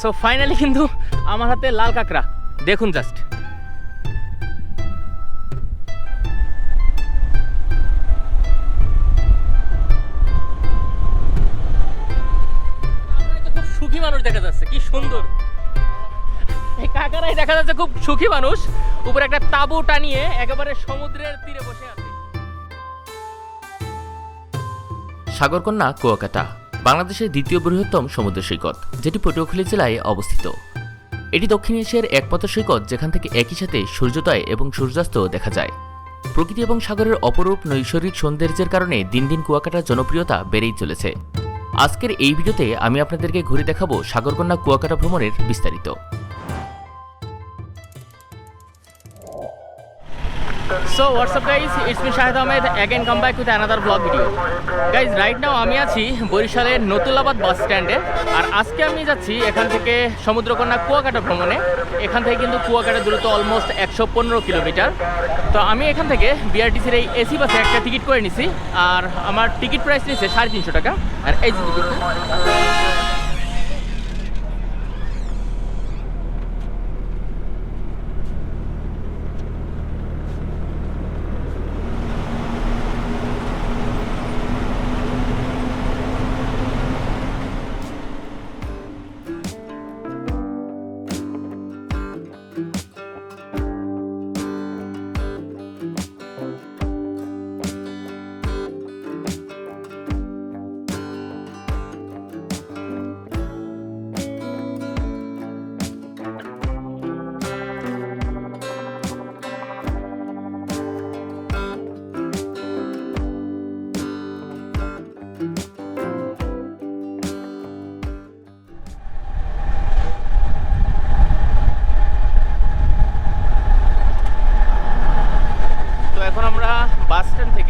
So finally কিন্তু আমার হাতে লাল কাঁকড়া। দেখুন জাস্ট খুব সুখী মানুষ দেখা যাচ্ছে, কি সুন্দর। এই দেখা যাচ্ছে খুব সুখী মানুষ। উপরে একটা তাঁবু টানিয়ে একেবারে সমুদ্রের তীরে বসে আছে। সাগরকন্যা, কুয়াকাটা। বাংলাদেশের দ্বিতীয় বৃহত্তম সমুদ্র সৈকত, যেটি পটুয়াখালী জেলায় অবস্থিত। এটি দক্ষিণ এশিয়ার একমাত্র সৈকত, যেখান থেকে একই সাথে সূর্যোদয় এবং সূর্যাস্ত দেখা যায়। প্রকৃতি এবং সাগরের অপরূপ নৈসর্গিক সৌন্দর্যের কারণে দিন দিন কুয়াকাটার জনপ্রিয়তা বেড়েই চলেছে। আজকের এই ভিডিওতে আমি আপনাদেরকে ঘুরে দেখাবো সাগরকন্যা কুয়াকাটা ভ্রমণের বিস্তারিত। So what's up guys it's me Shahed Ahmed again come back with another blog video guys right now আমি আছি বরিশালের নতুলাবাদ বাস স্ট্যান্ডে। আর আজকে আমি যাচ্ছি এখান থেকে সমুদ্রকন্যা কুয়াকাটা ভ্রমণে। এখান থেকে কিন্তু কুয়াকাটা দূরত্ব অলমোস্ট একশো পনেরো কিলোমিটার। তো আমি এখান থেকে বিআরটিসির এই এসি বাসে একটা টিকিট করে নিছি। আর আমার টিকিট প্রাইস নিয়েছে সাড়ে তিনশো টাকা। আর এই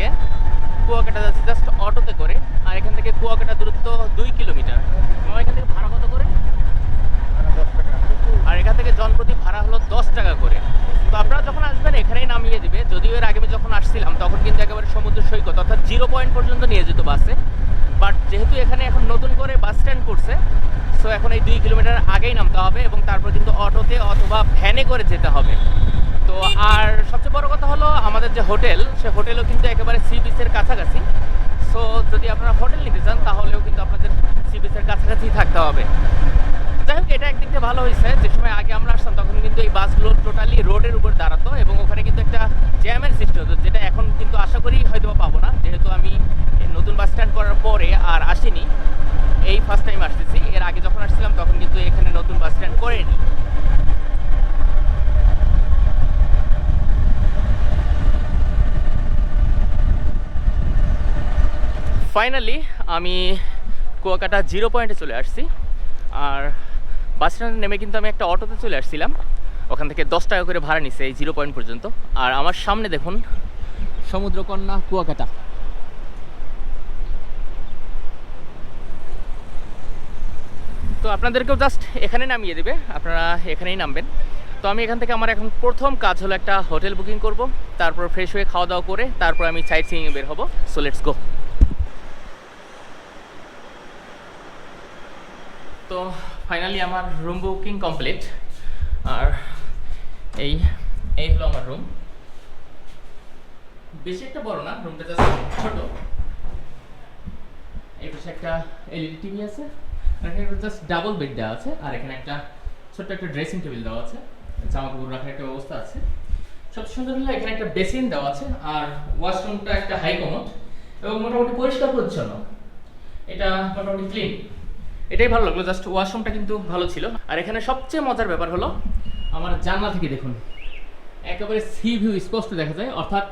থেকে কুয়াকাটা যাচ্ছি জাস্ট অটোতে করে আর এখান থেকে কুয়াকাটা দূরত্ব দুই কিলোমিটার। আমার এখান থেকে ভাড়া কত করে? আর এখান থেকে জনপ্রতি ভাড়া হলো দশ টাকা করে। তো আপনারা যখন আসবেন এখানেই নামিয়ে দিবে। যদিও এর আগে আমি যখন আসছিলাম তখন কিন্তু একেবারে সমুদ্র সৈকত অর্থাৎ জিরো পয়েন্ট পর্যন্ত নিয়ে যেত বাসে। বাট যেহেতু এখানে এখন নতুন করে বাস স্ট্যান্ড করছে সো এখন এই দুই কিলোমিটার আগেই নামতে হবে এবং তারপর কিন্তু অটোতে অথবা ভ্যানে করে যেতে হবে। তো আর আমাদের যে হোটেল, সে হোটেলও কিন্তু একেবারে সি বিচের কাছাকাছি। সো যদি আপনারা হোটেল নিতে চান, তাহলেও কিন্তু আপনাদের সি বিচের কাছাকাছি থাকতে হবে। যাই হোক, এটা একদিক থেকে ভালো হয়েছে। যে সময় আগে আমরা আসতাম, তখন কিন্তু এই বাসগুলো টোটালি রোডের উপর দাঁড়াতো এবং ওখানে কিন্তু একটা জ্যামের সৃষ্টি হতো, যেটা এখন কিন্তু আশা করি হয়তো পাবো না। যেহেতু আমি নতুন বাস স্ট্যান্ড করার পরে আর আসিনি, এই ফার্স্ট টাইম আসতেছি। এর আগে যখন আসছিলাম, তখন কিন্তু এখানে নতুন বাস স্ট্যান্ড করেনি। ফাইনালি আমি কুয়াকাটা জিরো পয়েন্টে চলে আসছি। আর বাস স্ট্যান্ডে নেমে কিন্তু আমি একটা অটোতে চলে আসছিলাম। ওখান থেকে দশ টাকা করে ভাড়া নিছে এই জিরো পয়েন্ট পর্যন্ত। আর আমার সামনে দেখুন, সমুদ্রকন্যা কুয়াকাটা। তো আপনাদেরকেও জাস্ট এখানে নামিয়ে দেবে, আপনারা এখানেই নামবেন। তো আমি এখান থেকে আমার এখন প্রথম কাজ হলো একটা হোটেল বুকিং করব, তারপর ফ্রেশ হয়ে খাওয়া দাওয়া করে, তারপর আমি সাইট সিইংয়ে বের হব। সো লেটস গো তো ফাইনালি আমার রুম বুকিং কমপ্লিট আর এই এই হলো আমার রুম বেশি একটা বড় না রুমটা জাস্ট ছোট। এই পাশে একটা এলইডি টিভি আছে, আর এখানে জাস্ট ডাবল বেড দেওয়া আছে, আর এখানে একটা ছোট্ট একটা ড্রেসিং টেবিল দেওয়া আছে জামা কাপড় রাখার একটা ব্যবস্থা আছে। সবচেয়ে সুন্দর হলো, এখানে একটা বেসিন দেওয়া আছে, আর ওয়াশরুমটা একটা হাই কমোড এবং মোটামুটি পরিষ্কার পরিচ্ছন্ন। এটা মোটামুটি ক্লিন এটাই ভালো লাগল জাস্ট ওয়াশরুমটা কিন্তু ভালো ছিল। আর এখানে সবচেয়ে মজার ব্যাপার হলো, আমার জানলা থেকে দেখুন, একেবারে সি ভিউ স্পষ্ট দেখা যায়, অর্থাৎ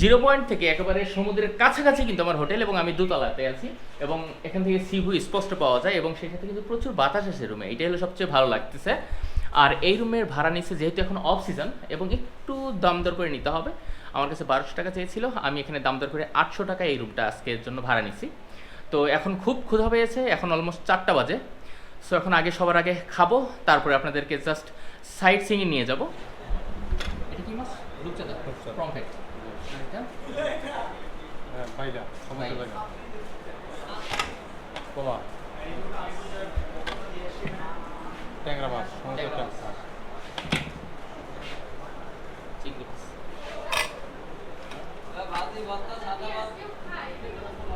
জিরো পয়েন্ট থেকে একেবারে সমুদ্রের কাছাকাছি কিন্তু আমার হোটেল এবং আমি দোতলাতে আছি এবং এখান থেকে সি ভিউ স্পষ্ট পাওয়া যায় এবং সেক্ষেত্রে কিন্তু প্রচুর বাতাস আসে রুমে এটাই হলো সবচেয়ে ভালো লাগতেছে। আর এই রুমের ভাড়া নিচ্ছে যেহেতু এখন অফ সিজন এবং একটু দাম দর করে নিতে হবে, আমার কাছে বারোশো টাকা চেয়েছিল, আমি এখানে দাম দর করে আটশো টাকা এই রুমটা আজকের জন্য ভাড়া নিছি। তো এখন খুব ক্ষুধা পেয়েছে এখন অলমোস্ট চারটা বাজে। সো এখন আগে সবার আগে খাব তারপরে আপনাদেরকে জাস্ট সাইট সিংয়ে নিয়ে যাব। এটা কি রূপচাঁদা। প্রমফেট ট্যাংরা মাছ।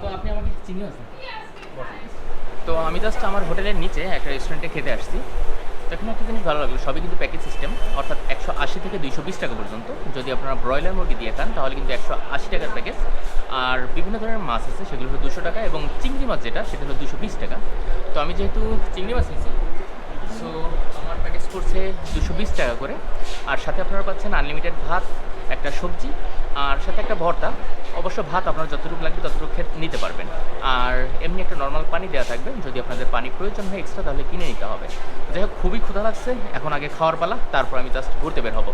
তো আপনি আমাকে চিনি আছেন তো আমি জাস্ট আমার হোটেলের নিচে একটা রেস্টুরেন্টে খেতে আসছি। তো এখানে একটা জিনিস ভালো লাগল, সবই কিন্তু প্যাকেজ সিস্টেম অর্থাৎ একশো আশি থেকে দুইশো বিশ টাকা পর্যন্ত। যদি আপনারা ব্রয়লার মুরগি দিয়ে খান, তাহলে কিন্তু একশো আশি টাকার প্যাকেজ আর বিভিন্ন ধরনের মাছ আছে, সেগুলো হলো দুশো টাকা এবং চিংড়ি মাছ যেটা, সেটা হলো দুশো বিশ টাকা। তো আমি যেহেতু চিংড়ি মাছ নিয়েছি সো আমার প্যাকেজ করছে দুশো বিশ টাকা করে। আর সাথে আপনারা পাচ্ছেন আনলিমিটেড ভাত, একটা সবজি আর সাথে একটা ভর্তা। অবশ্য ভাত আপনার যতটুকু লাগবে ততটুকু নিতে পারবেন। আর এমনি একটা নর্মাল পানি দেওয়া থাকবে, যদি আপনাদের পানি প্রয়োজন হয় এক্সট্রা তাহলে কিনে নিতে হবে। যাই হোক, খুবই ক্ষুধা লাগছে। এখন আগে খাওয়ার পালা, তারপর আমি জাস্ট ঘুরতে বের হব।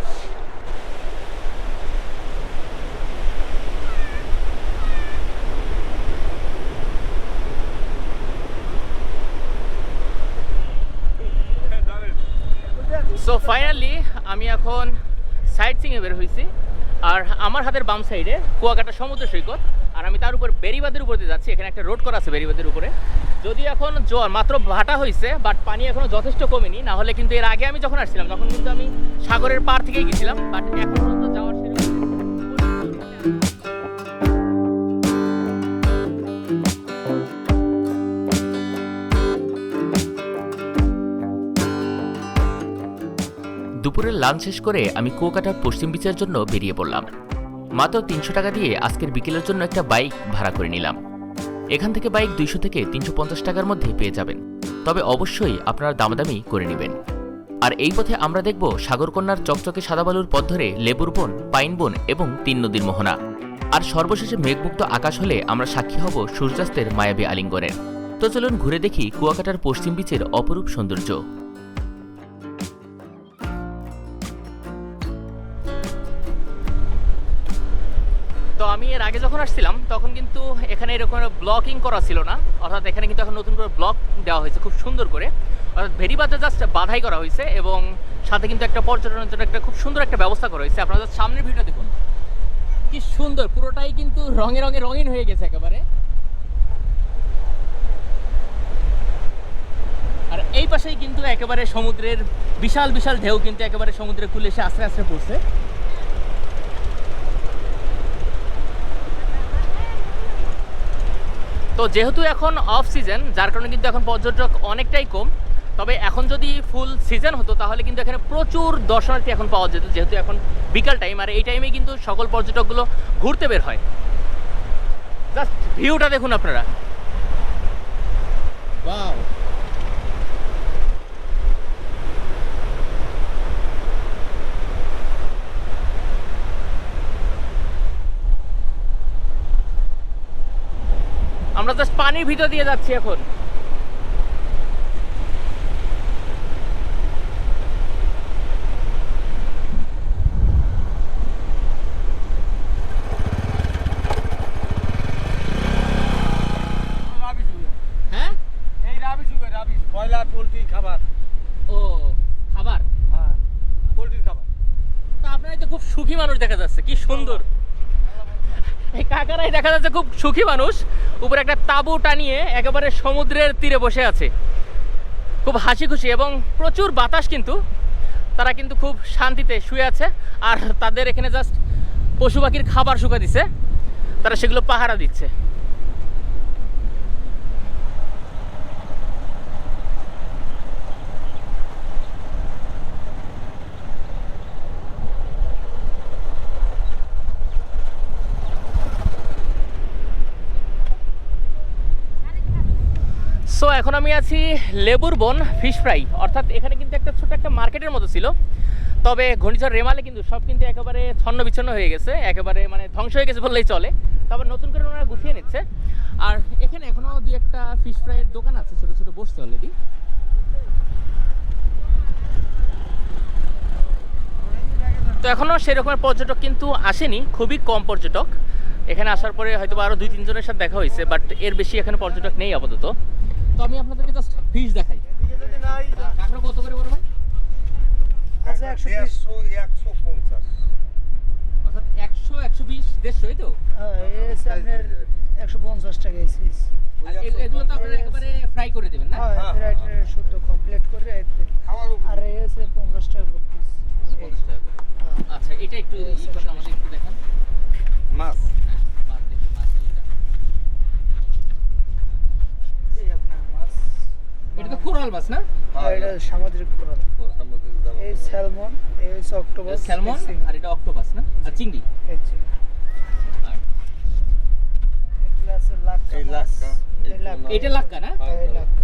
সো ফাইনালি আমি এখন সাইড সিংয়ে বের হয়েছি আর আমার হাতের বাম সাইডে কুয়াকাটা সমুদ্র সৈকত, আর আমি তার উপর বেরিবাদের উপর দিয়ে যাচ্ছি। এখানে একটা রোড করা আছে বেরিবাদের উপরে। যদি এখন জল মাত্র ভাটা হয়েছে বাট পানি এখনও যথেষ্ট কমেনি, না হলে কিন্তু এর আগে আমি যখন আসছিলাম, তখন কিন্তু আমি সাগরের পার থেকেই গেছিলাম বাট এখন দুপুরের লাঞ্চ শেষ করে আমি কুয়াকাটার পশ্চিম বিচের জন্য বেরিয়ে পড়লাম। মাত্র তিনশো টাকা দিয়ে আজকের বিকেলের জন্য একটা বাইক ভাড়া করে নিলাম। এখান থেকে বাইক দুইশো থেকে তিনশো পঞ্চাশ টাকার মধ্যে পেয়ে যাবেন। তবে অবশ্যই আপনারা দামাদামি করে নেবেন। আর এই পথে আমরা দেখব সাগরকন্যার চকচকে সাদাবালুর পথ ধরে লেবুর বন, পাইন বন এবং তিন নদীর মোহনা। আর সর্বশেষে মেঘমুক্ত আকাশ হলে আমরা সাক্ষী হব সূর্যাস্তের মায়াবী আলিঙ্গনের। তো চলুন ঘুরে দেখি কুয়াকাটার পশ্চিম বিচের অপরূপ সৌন্দর্য। তো আমি এর আগে যখন আসছিলাম, তখন কিন্তু এখানে এরকম ব্লকিং করা ছিল না। অর্থাৎ এখানে কিন্তু এখন নতুন করে ব্লক দেওয়া হয়েছে খুব সুন্দর করে। অর্থাৎ ভেরিবাতে জাস্ট বাধাই করা হয়েছে এবং সাথে কিন্তু একটা পর্যটনের জন্য একটা খুব সুন্দর একটা ব্যবস্থা করা হয়েছে। আপনারা সামনের ভিউটা দেখুন। কি সুন্দর, পুরোটাই কিন্তু রঙে রঙে রঙিন হয়ে গেছে একেবারে। আর এই পাশেই কিন্তু একেবারে সমুদ্রের বিশাল বিশাল ঢেউ কিন্তু একেবারে সমুদ্রের কুলে এসে আস্তে আস্তে পড়ছে। যেহেতু এখন অফ সিজন যার কারণে কিন্তু এখন পর্যটক অনেকটাই কম, তবে এখন যদি ফুল সিজন হতো, তাহলে কিন্তু এখানে প্রচুর দর্শনার্থী এখন পাওয়া যেত, যেহেতু এখন বিকাল টাইম আর এই টাইমে কিন্তু সকল পর্যটকগুলো ঘুরতে বের হয়। জাস্ট ভিউটা দেখুন আপনারা। ওয়াও আমরা জাস্ট পানির ভিতর দিয়ে যাচ্ছি এখন। হ্যাঁ? এই রাবিশ রাবিশ ব্রয়লার পোলট্রি খাবার। ও খাবার? হ্যাঁ পোলট্রির খাবার। তা আপনারাই তো খুব সুখী মানুষ দেখা যাচ্ছে কি সুন্দর। এই কাকারাই দেখা যাচ্ছে খুব সুখী মানুষ। উপরে একটা তাঁবু টানিয়ে একেবারে সমুদ্রের তীরে বসে আছে। খুব হাসি খুশি এবং প্রচুর বাতাস কিন্তু। তারা কিন্তু খুব শান্তিতে শুয়ে আছে আর তাদের এখানে জাস্ট পশু পাখির খাবার শুকা দিছে। তারা সেগুলো পাহারা দিচ্ছে সো এখন আমি আছি লেবুর বন ফিশ ফ্রাই অর্থাৎ এখানে কিন্তু একটা ছোট একটা মার্কেটের মতো ছিল। তবে ঘূর্ণিঝড় রেমালে কিন্তু সব কিন্তু একেবারে ছন্ন বিচ্ছন্ন হয়ে গেছে, একেবারে মানে ধ্বংস হয়ে গেছে বললেই চলে। তারপর নতুন করে ওনারা গুছিয়ে নিচ্ছে। আর এখানে এখনও দুই একটা ফিশ ফ্রাইয়ের দোকান আছে, ছোট ছোট বসছে অলরেডি তো এখনও সেরকমের পর্যটক কিন্তু আসেনি, খুবই কম পর্যটক। এখানে আসার পরে হয়তো আরও দুই তিনজনের সাথে দেখা হয়েছে বাট এর বেশি এখানে পর্যটক নেই আপাতত। তো আমি আপনাদেরকে জাস্ট ফিশ দেখাই। কাঁকড়া কত করে বড় ভাই? আচ্ছা একশো বিশ। একশো পঞ্চাশ। অর্থাৎ একশো একশো বিশ দেড়শো এই তো? হ্যাঁ, একশো পঞ্চাশ টাকা এই এগুলো তো আপনারা একেবারে ফ্রাই করে দেবেন না? হ্যাঁ ফ্রাইড শুদ্ধ কমপ্লিট করে এতে। খাওয়ার উপর। আর এই আছে পঞ্চাশ টাকা করে হ্যাঁ। আচ্ছা এটা একটু আমাদের একটু দেখান। হ্যাঁ, মাছ দেখি, মাছের এটা। এই আপনার মাছ এটা তো কোরাল মাছ না? হ্যাঁ, এটা সামুদ্রিক কোরাল এই স্যালমন এই হচ্ছে অক্টোপাস স্যালমন আর এটা অক্টোপাস না? আর চিংড়ি? এই চিংড়ি। আর? এগুলো আছে লাক্কা এই মাছ, লাক্কা, এই এই লাক্কা, এটা লাক্কা না? হ্যাঁ, লাক্কা,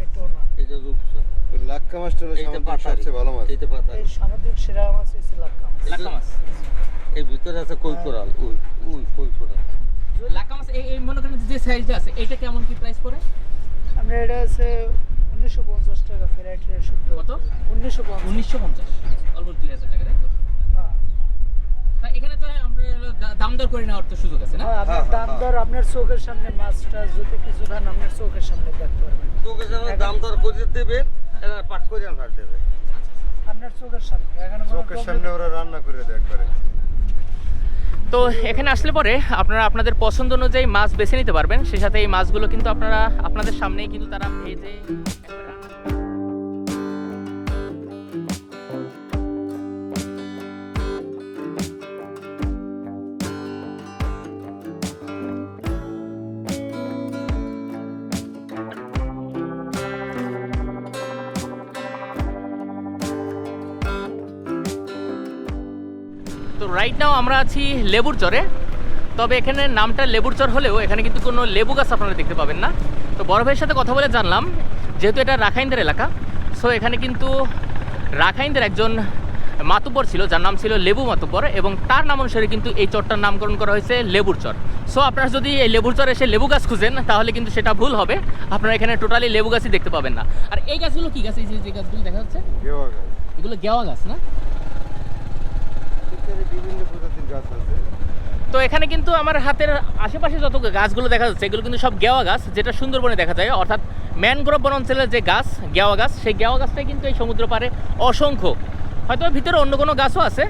এই টোনা। এটা রূপসা। ওই লাক্কা মাছটা হলো সামুদ্রিক সবচেয়ে ভালো মাছ। এইটা পাতারি। এই সামুদ্রিক সেরা মাছ হচ্ছে লাক্কা মাছ। লাক্কা মাছ? এই ভিতরে আছে কই কোরাল? ওই ওই কই কোরাল? লাক্কা মাছ এই এই মনে করেন যে সাইজটা আছে এটা কেমন কি প্রাইস পড়ে? আমরা এটা আছে উনিশশো পঞ্চাশ টাকা ফ্রাইড শুদ্ধ। কত? উনিশশো উনিশশো পঞ্চাশ। অলমোস্ট দুই হাজার টাকা তাই তো? হ্যাঁ। তা এখানে তো দাম দর করে নেওয়ার তো সুযোগ আছে না? হ্যাঁ, আপনার হ্যাঁ, দাম। দর আপনার চোখের সামনে মাছটা যদি কিছু ধান আপনার চোখের সামনে দেখতে পারবেন। তোকে যেন দাম দর করে দেবেন পাট করে ভাট দেবে। আপনার চোখের সামনে চোখের সামনে ওরা রান্না করে দেয় একবারে। তো এখানে আসলে পরে আপনারা আপনাদের পছন্দ অনুযায়ী মাছ বেছে নিতে পারবেন। সেই সাথে এই মাছগুলো কিন্তু আপনারা, আপনাদের সামনেই কিন্তু তারা ভেজে রাইট নাও আমরা আছি লেবুর চরে তবে এখানে নামটা লেবুর চর হলেও এখানে কিন্তু কোনো লেবু গাছ আপনারা দেখতে পাবেন না। তো বড় ভাইয়ের সাথে কথা বলে জানলাম যেহেতু এটা রাখাইনদের এলাকা সো এখানে কিন্তু রাখাইনদের একজন মাতুব্বর ছিল যার নাম ছিল লেবু মাতুব্বর এবং তার নাম অনুসারে কিন্তু এই চরটার নামকরণ করা হয়েছে লেবুর চর সো আপনারা যদি এই লেবুর চর এসে লেবু গাছ খুঁজেন তাহলে কিন্তু সেটা ভুল হবে আপনারা এখানে টোটালি লেবু গাছই দেখতে পাবেন না। আর এই গাছগুলো কি গাছ? এই যে গাছগুলো দেখা যাচ্ছে এগুলো গেওয়া গাছ না? গাছ আছে। তো এখানে কিন্তু আমার হাতের আশেপাশে যত গাছগুলো দেখা যাচ্ছে, এগুলো কিন্তু সব গেওয়া গাছ, যেটা সুন্দরবনে দেখা যায়। অর্থাৎ ম্যানগ্রোভ বন অঞ্চলের যে গাছ, গেওয়া গাছ, সেই গেওয়া গাছটাই কিন্তু এই সমুদ্র পারে অসংখ্য। হয়তো ভিতরে অন্য কোনো গাছও আছে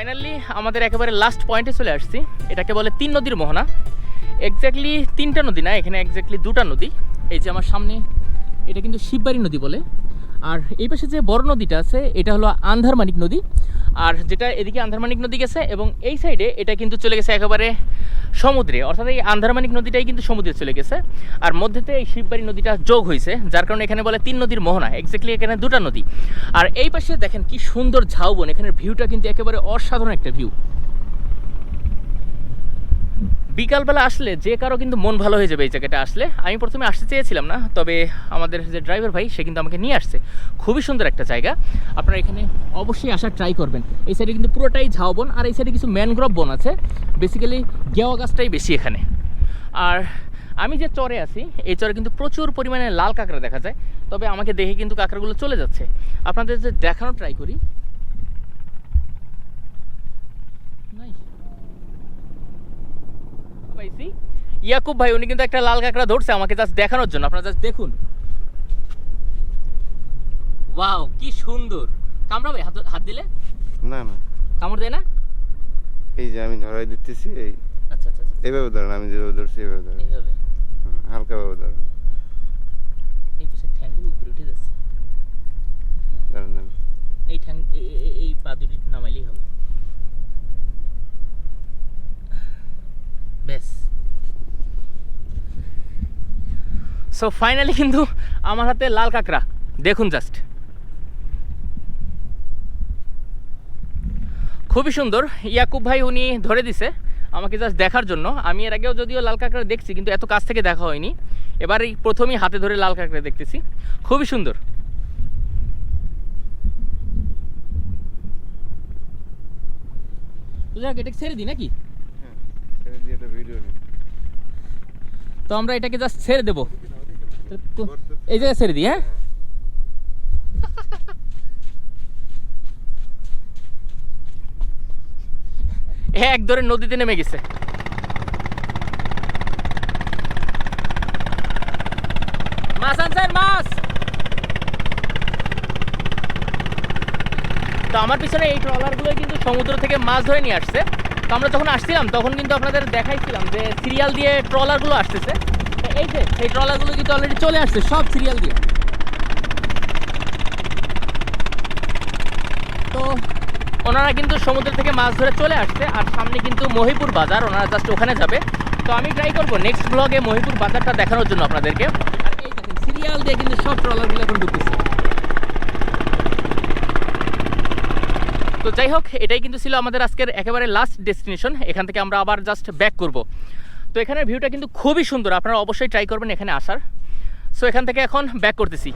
ফাইনালি আমাদের একেবারে লাস্ট পয়েন্টে চলে আসছি। এটাকে বলে তিন নদীর মোহনা। এক্স্যাক্টলি তিনটা নদী না, এখানে এক্স্যাক্টলি দুটা নদী। এই যে আমার সামনে, এটা কিন্তু শিববাড়ি নদী বলে। আর এই পাশে যে বড় নদীটা আছে, এটা হলো আন্ধারমানিক নদী। আর যেটা এদিকে আন্ধারমানিক নদী গেছে এবং এই সাইডে এটা কিন্তু চলে গেছে একেবারে সমুদ্রে। অর্থাৎ এই আন্ধারমানিক নদীটাই কিন্তু সমুদ্রে চলে গেছে। আর মধ্যেতে এই শিববাড়ি নদীটা যোগ হয়েছে, যার কারণে এখানে বলে তিন নদীর মোহনা এক্স্যাক্টলি এখানে দুটা নদী। আর এই পাশে দেখেন কি সুন্দর ঝাউবন, এখানের ভিউটা কিন্তু একেবারে অসাধারণ একটা ভিউ বিকালবেলা আসলে যে কারও কিন্তু মন ভালো হয়ে যাবে এই জায়গাটা আসলে। আমি প্রথমে আসতে চেয়েছিলাম না, তবে আমাদের যে ড্রাইভার ভাই, সে কিন্তু আমাকে নিয়ে আসছে। খুবই সুন্দর একটা জায়গা। আপনারা এখানে অবশ্যই আসার ট্রাই করবেন। এই সাইডে কিন্তু পুরোটাই ঝাউবন, আর এই সাইডে কিছু ম্যানগ্রোভ বন আছে। বেসিক্যালি গেওয়া গাছটাই বেশি এখানে। আর আমি যে চরে আছি, এই চরে কিন্তু প্রচুর পরিমাণে লাল কাঁকড়া দেখা যায়, তবে আমাকে দেখে কিন্তু কাঁকড়াগুলো চলে যাচ্ছে। আপনাদের যে দেখানোর ট্রাই করি নাই পাইছি। ইয়াকুব ভাই উনি কিন্তু একটা লাল কাঁকড়া ধরছে আমাকে জাস্ট দেখানোর জন্য। আপনারা জাস্ট দেখুন। ওয়াও কি সুন্দর। কামড়াবে হাত হাত দিলে? না না। কামড় দেয় না? এই যে আমি ধরাই দিতেছি এই। আচ্ছা আচ্ছা আচ্ছা। এইভাবে ধরেন আমি যেভাবে ধরছি এইভাবে ধরেন। এইভাবে। হালকাভাবে ধরেন। এই পাশে ঠ্যাংগুলো উপরে উঠে যাচ্ছে ধরেন ধরেন। এই ঠ্যাং এ- এ- এ- এই পা দুটি নামাইলেই হবে সো ফাইনালি কিন্তু আমার হাতে লাল কাঁকড়া। দেখুন জাস্ট খুবই সুন্দর। ইয়াকুব ভাই উনি ধরে দিছে আমাকে জাস্ট দেখার জন্য। আমি এর আগেও যদিও লাল কাঁকড়া দেখছি কিন্তু এত কাছ থেকে দেখা হয়নি। এবার এই প্রথমেই হাতে ধরে লাল কাঁকড়া দেখতেছি। খুবই সুন্দর। এটাকে ছেড়ে দিই নাকি? হ্যাঁ তো আমরা এটাকে জাস্ট ছেড়ে দেবো। এই হ্যাঁ? এক ধরে নদীতে নেমে গেছে। মাছ আনছেন মাছ! তো আমার পিছনে এই ট্রলারগুলো কিন্তু সমুদ্র থেকে মাছ ধরে নিয়ে আসছে। তো আমরা যখন আসছিলাম, তখন কিন্তু আপনাদের দেখাইছিলাম যে সিরিয়াল দিয়ে ট্রলারগুলো আসতেছে। এই যে, এই ট্রলারগুলো কিন্তু অলরেডি চলে আসছে, সব সিরিয়াল দিয়ে। তো ওনারা কিন্তু সমুদ্র থেকে মাছ ধরে চলে আসছে, আর সামনে কিন্তু মহিপুর বাজার, ওনারা জাস্ট ওখানে যাবে। তো আমি ট্রাই করব নেক্সট ব্লগে মহিপুর বাজারটা দেখানোর জন্য আপনাদেরকে। আর এই দেখেন সিরিয়াল দিয়ে কিন্তু সব ট্রলারগুলো এখন ঢুকতেছে। তো যাই হোক, এটাই কিন্তু ছিল আমাদের আজকের একেবারে লাস্ট ডেস্টিনেশন এখান থেকে আমরা আবার জাস্ট ব্যাক করব। তো এখানের ভিউটা কিন্তু খুবই সুন্দর, আপনারা অবশ্যই ট্রাই করবেন এখানে আসার। সো এখান থেকে এখন ব্যাক করতেছি।